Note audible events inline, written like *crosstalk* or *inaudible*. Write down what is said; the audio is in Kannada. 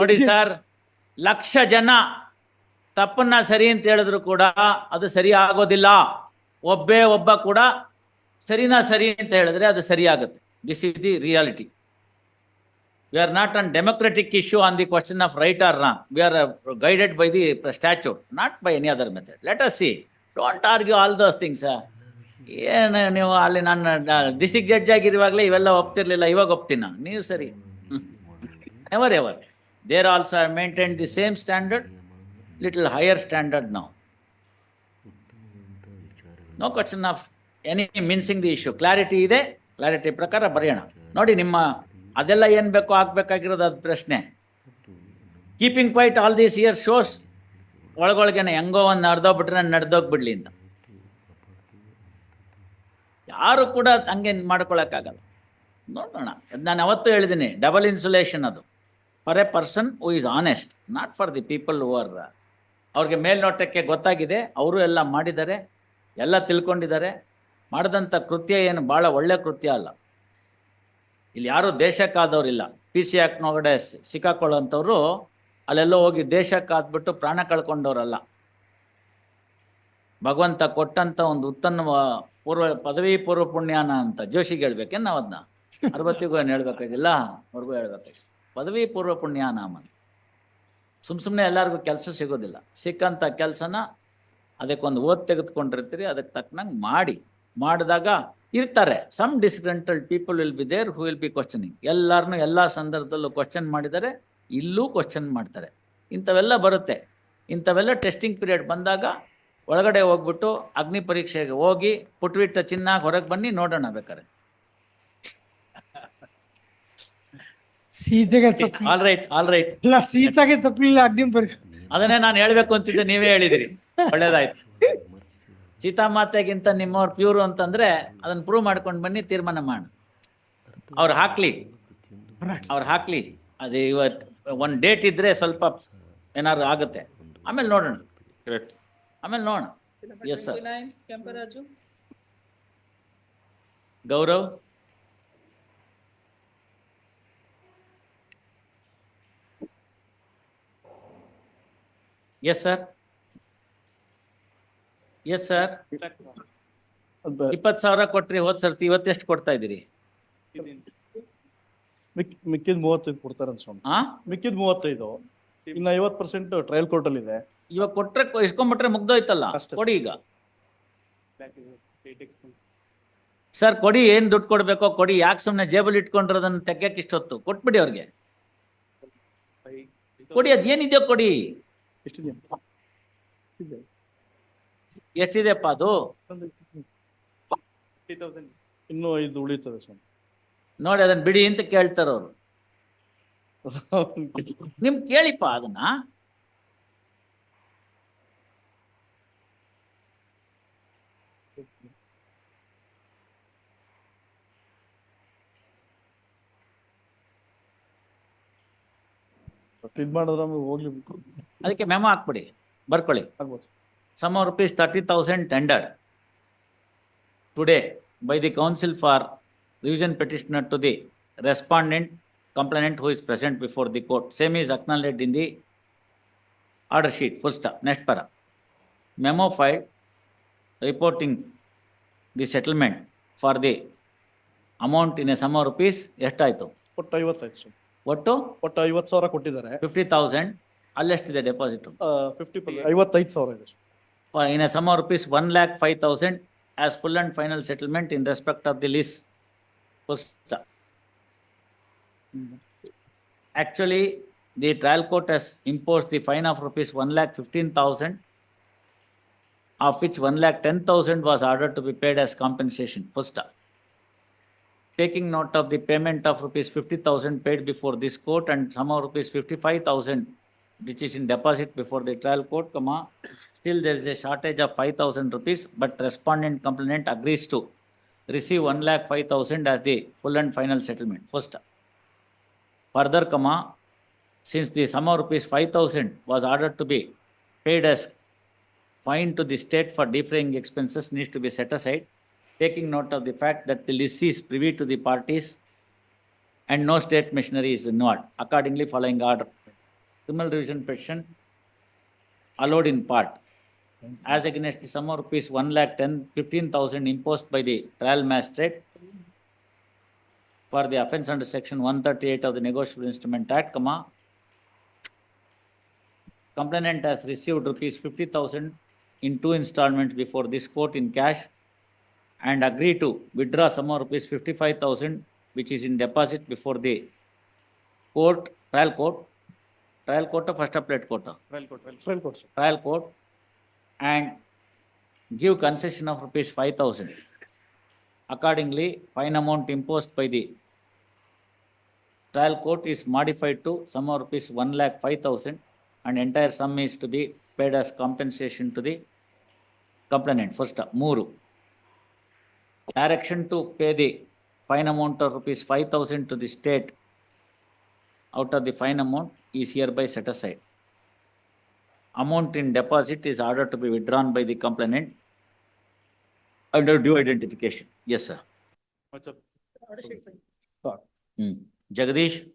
ನೋಡಿ ಸರ್, ಲಕ್ಷ ಜನ ತಪ್ಪನ್ನ ಸರಿ ಅಂತ ಹೇಳಿದ್ರು ಕೂಡ ಅದು ಸರಿ ಆಗೋದಿಲ್ಲ. ಒಬ್ಬೇ ಒಬ್ಬ ಕೂಡ ಸರಿನಾ ಸರಿ ಅಂತ ಹೇಳಿದ್ರೆ ಅದು ಸರಿ ಆಗುತ್ತೆ. This is the reality we are not an democratic issue on the question of right or ನಾ we are guided by the statute not by any other method let us see don't argue all those things ಏನು ನೀವು ಅಲ್ಲಿ ನಾನು ಡಿಸ್ಟಿಕ್ ಜಡ್ಜ್ ಆಗಿರುವಾಗಲೇ ಇವೆಲ್ಲ ಒಪ್ತಿರ್ಲಿಲ್ಲ, ಇವಾಗ ಒಪ್ತೀನ ನೀವು ಸರಿ. *laughs* Ever ever there also maintain the same standard little higher standard ನಾವು no question of any mincing the issue clarity ಇದೆ ಕ್ಲಾರಿಟಿ ಪ್ರಕಾರ ಬರೆಯೋಣ. ನೋಡಿ ನಿಮ್ಮ ಅದೆಲ್ಲ ಏನು ಬೇಕೋ ಆಗಬೇಕಾಗಿರೋದು ಅದು ಪ್ರಶ್ನೆ. Keeping quiet all these year shows ಒಳಗೊಳಗೇನೆ ಹೆಂಗೋ ಒಂದು ನಡೆದೋಗ್ಬಿಟ್ರೆ ನಾನು ನಡೆದೋಗ್ಬಿಡ್ಲಿ ಅಂತ. ಯಾರು ಕೂಡ ಹಂಗೆ ಮಾಡ್ಕೊಳಕ್ಕಾಗಲ್ಲ. ನೋಡೋಣ ನಾನು ಅವತ್ತು ಹೇಳಿದ್ದೀನಿ ಡಬಲ್ ಇನ್ಸುಲೇಷನ್ ಅದು. For a person who is honest not for the people who are ಅವ್ರಿಗೆ ಮೇಲ್ನೋಟಕ್ಕೆ ಗೊತ್ತಾಗಿದೆ, ಅವರು ಎಲ್ಲ ಮಾಡಿದ್ದಾರೆ, ಎಲ್ಲ ತಿಳ್ಕೊಂಡಿದ್ದಾರೆ. ಮಾಡಿದಂಥ ಕೃತ್ಯ ಏನು ಭಾಳ ಒಳ್ಳೆ ಕೃತ್ಯ ಅಲ್ಲ. ಇಲ್ಲಿ ಯಾರು ದೇಶಕ್ಕಾದವರಿಲ್ಲ. ಪಿ ಸಿ ಆಕ್ನೊಳಗಡೆ ಸಿಕ್ಕಾಕೊಳ್ಳೋಂಥವ್ರು ಅಲ್ಲೆಲ್ಲೋ ಹೋಗಿ ದೇಶಕ್ಕಾದ್ಬಿಟ್ಟು ಪ್ರಾಣ ಕಳ್ಕೊಂಡವ್ರಲ್ಲ. ಭಗವಂತ ಕೊಟ್ಟಂತ ಒಂದು ಉತ್ತಮ ಪೂರ್ವ ಪದವಿ ಪೂರ್ವ ಪುಣ್ಯಾನ ಅಂತ ಜೋಶಿಗೆ ಹೇಳ್ಬೇಕೇನು ನಾವು ಅದನ್ನ ಅರ್ವತ್ತಿಗೂ ಏನು ಹೇಳ್ಬೇಕಾಗಿಲ್ಲ? ಅವ್ರಿಗೂ ಹೇಳ್ಬೇಕಾಗಿಲ್ಲ. ಪದವಿ ಪೂರ್ವ ಪುಣ್ಯ ನಾಮ. ಸುಮ್ ಸುಮ್ಮನೆ ಎಲ್ಲರಿಗೂ ಕೆಲಸ ಸಿಗೋದಿಲ್ಲ. ಸಿಕ್ಕಂಥ ಕೆಲಸನ ಅದಕ್ಕೊಂದು ಓದ್ ತೆಗೆದುಕೊಂಡಿರ್ತೀರಿ ಅದಕ್ಕೆ ತಕ್ಕನಂಗೆ ಮಾಡಿ. ಮಾಡಿದಾಗ ಇರ್ತಾರೆ. Some disgruntled people will be there who will be questioning ಎಲ್ಲರನ್ನೂ ಎಲ್ಲ ಸಂದರ್ಭದಲ್ಲೂ ಕ್ವಶನ್ ಮಾಡಿದರೆ, ಇಲ್ಲೂ ಕ್ವಶನ್ ಮಾಡ್ತಾರೆ. ಇಂಥವೆಲ್ಲ ಬರುತ್ತೆ. ಇಂಥವೆಲ್ಲ ಟೆಸ್ಟಿಂಗ್ ಪೀರಿಯಡ್ ಬಂದಾಗ ಒಳಗಡೆ ಹೋಗ್ಬಿಟ್ಟು ಅಗ್ನಿ ಪರೀಕ್ಷೆಗೆ ಹೋಗಿ ಪುಟ್ಬಿಟ್ಟ ಚಿನ್ನ ಹೊರಗೆ ಬನ್ನಿ ನೋಡೋಣ ಬೇಕಾರೆ. ಸೀತೆಗೆ ತಪ್ಪಿ ಆಲ್ ರೈಟ್ ಆಲ್ ರೈಟ್ ಇಲ್ಲ ಸೀತಾಗೆ ತಪ್ಪಲಿಲ್ಲ ಅಗ್ನಿ ಅದನ್ನೇ ನಾನು ಹೇಳ್ಬೇಕು ಅಂತಿದ್ದೆ ನೀವೇ ಹೇಳಿದಿರಿ. ಒಳ್ಳೇದಾಯ್ತು. ಸೀತಾಮಾತೆಗಿಂತ ನಿಮ್ಮವ್ರು ಪ್ಯೂರು ಅಂತಂದ್ರೆ ಅದನ್ನ ಪ್ರೂವ್ ಮಾಡ್ಕೊಂಡು ಬನ್ನಿ ತೀರ್ಮಾನ ಮಾಡಿ. ಅವ್ರು ಹಾಕ್ಲಿ. ಅವ್ರು ಹಾಕ್ಲಿ. ಅದು ಇವತ್ ಒಂದು ಡೇಟ್ ಇದ್ರೆ ಸ್ವಲ್ಪ ಏನಾದ್ರು ಆಗುತ್ತೆ. ಆಮೇಲೆ ನೋಡೋಣ. ಆಮೇಲೆ ನೋಡೋಣ. Yes sir Gaurav? Yes sir yes sir ಇಪ್ಪತ್ತು ಸಾವಿರ ಕೊಟ್ರಿ ಹೋದ್ ಸರ್ತಿ ಇವತ್ತೆಷ್ಟು ಕೊಡ್ತಾ ಇದ್ದೀರಿ? ಮಿಕ್ಕಿದ ಮೂವತ್ತೈದು ಕೊಡ್ತಾರೆ ಸ್ವಾಮಿ. ಹಾ ಮಿಕ್ಕಿದ ಮೂವತ್ತೈದು. ಇನ್ನು ಐವತ್ತು ಪರ್ಸೆಂಟ್ ಟ್ರಯಲ್ ಕೋರ್ಟ್ ಅಲ್ಲಿ ಇದೆ. ಇವಾಗ ಕೊಟ್ರೆ ಇಸ್ಕೊಂಡ್ಬಿಟ್ರೆ ಮುಗ್ದೋಯ್ತಲ್ಲ? ಅಷ್ಟೇ. ಕೊಡಿ ಈಗ. ಸರ್ ಕೊಡಿ ಏನ್ ದುಡ್ಡು ಕೊಡ್ಬೇಕೋ ಕೊಡಿ. ಯಾಕೆ ಸುಮ್ಮನೆ ಜೇಬಲ್ ಇಟ್ಕೊಂಡಿರೋದನ್ನ ತೆಗ್ಯಕ್ಕೆ ಇಷ್ಟೊತ್ತು? ಕೊಟ್ಬಿಡಿ ಅವ್ರಿಗೆ. ಕೊಡಿ ಅದೇನಿದೆಯೋ ಕೊಡಿ. ಎಷ್ಟಿದೆ? ಇದೆ. ಎಷ್ಟಿದೆಪ್ಪ ಅದು? ಇನ್ನೂ ಐದು ಉಳಿತದೆ ಸ್ವಾಮಿ. ನೋಡಿ ಅದನ್ನ ಬಿಡಿ ಅಂತ ಕೇಳ್ತಾರವ್ರು *laughs* ನಿಮ್ ಕೇಳಿಪ್ಪ ಅದನ್ನ. ಇದ್ ಮಾಡಿದ್ರೆ ಹೋಗ್ಲಿ ಅದಕ್ಕೆ ಮೆಮೊ ಹಾಕ್ಬಿಡಿ ಬರ್ಕೊಳ್ಳಿ ಆಗ್ಬೋದು sum of rupees thirty thousand tendered today by the council for revision petitioner to the respondent complainant who is present before the court. Same is acknowledged in the order sheet, full stop, next para. Memo filed reporting the settlement for the amount in a sum of rupees, ಎಷ್ಟಾಯ್ತು ಒಟ್ಟು ಐವತ್ತಾಯ್ತು ಸ್ವಾಮಿ ಒಟ್ಟು ಒಟ್ಟು ಐವತ್ತು ಸಾವಿರ ಕೊಟ್ಟಿದ್ದಾರೆ ಫಿಫ್ಟಿ ತೌಸಂಡ್ ಅಲ್ಲೆಷ್ಟಿದೆ ಡೆಪಾಸಿಟ್ ಫಿಫ್ಟಿ ಐವತ್ತೈದು ಸಾವಿರ ಇದೆ for in a sum of rupees one lakh five thousand as full and final settlement in respect of the lease. First, actually, the trial court has imposed the fine of rupees one lakh fifteen thousand, of which one lakh ten thousand was ordered to be paid as compensation. First, taking note of the payment of rupees fifty thousand paid before this court and sum of rupees fifty-five thousand which is in deposit before the trial court, comma, still there is a shortage of five thousand rupees, but respondent complainant agrees to receive one lakh five thousand as the full and final settlement, first. Further, comma, since the sum of rupees five thousand was ordered to be paid as fine to the state for defraying expenses needs to be set aside, taking note of the fact that the lessee is privy to the parties and no state machinery is involved, accordingly following order criminal revision petition allowed in part. As against the sum of rupees one lakh ten, fifteen thousand imposed by the trial magistrate for the offence under section one thirty-eight of the negotiable instrument act, comma, complainant has received rupees fifty thousand in two installments before this court in cash and agree to withdraw sum of rupees fifty-five thousand which is in deposit before the court, trial court, trial court or first appellate court? Trial court, trial court, sir. trial court and give concession of rupees five thousand. Accordingly, fine amount imposed by the trial court is modified to sum of rupees one lakh five thousand and entire sum is to be paid as compensation to the complainant. First, ಮೂರು. Direction to pay the fine amount of rupees five thousand to the state out of the fine amount is hereby set aside amount in deposit is ordered to be withdrawn by the complainant under due identification. Yes, sir. Much of- Hmm. Jagadish,